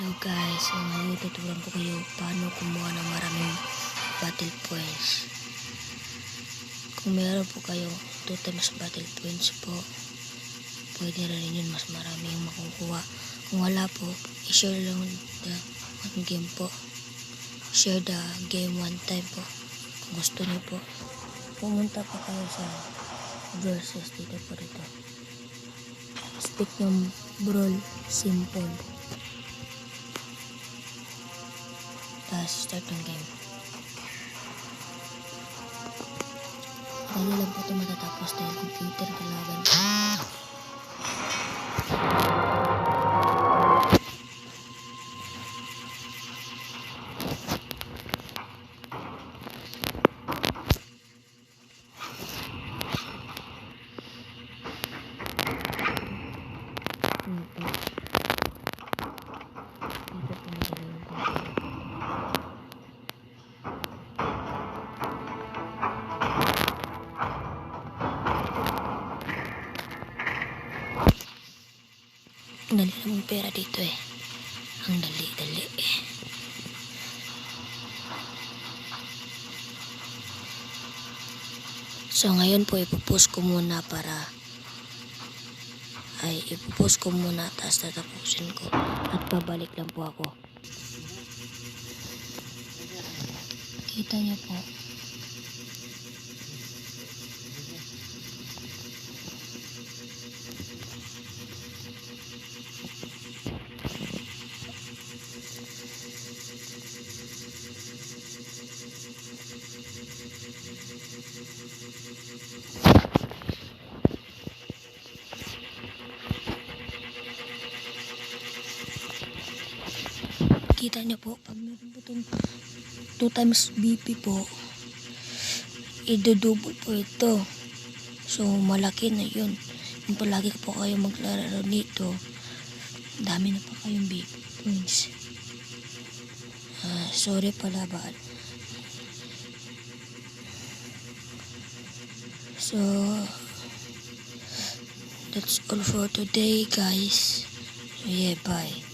Hello guys, so ngayon tuturuan ko kayo paano kumuha ng maraming battle points. Kung meron po kayo 2 times battle points po, pwede rin yun mas marami yung makukuha. Kung wala po, i-share lang the one game po. Share the game one time po. Kung gusto niyo po, pumunta po kayo sa versus dito po dito. Speak ng brawl simple. Start ng game. Dali lang po ito matatapos dahil computer kalaban. Ano dali lang pera dito eh. Ang dali-dali eh. So ngayon po ipupost ko muna para ay ipupost ko muna tapos tatapusin ko at babalik lang po ako. Kita niyo po. Kita niyo po, pag meron po itong 2 times BP po, idudubol po ito. So, malaki na yun. Kung palagi po kayo maglalaro nito, dami na pa kayong BP points. Ah, sorry pala ba? So, that's all for today, guys. So, yeah, bye.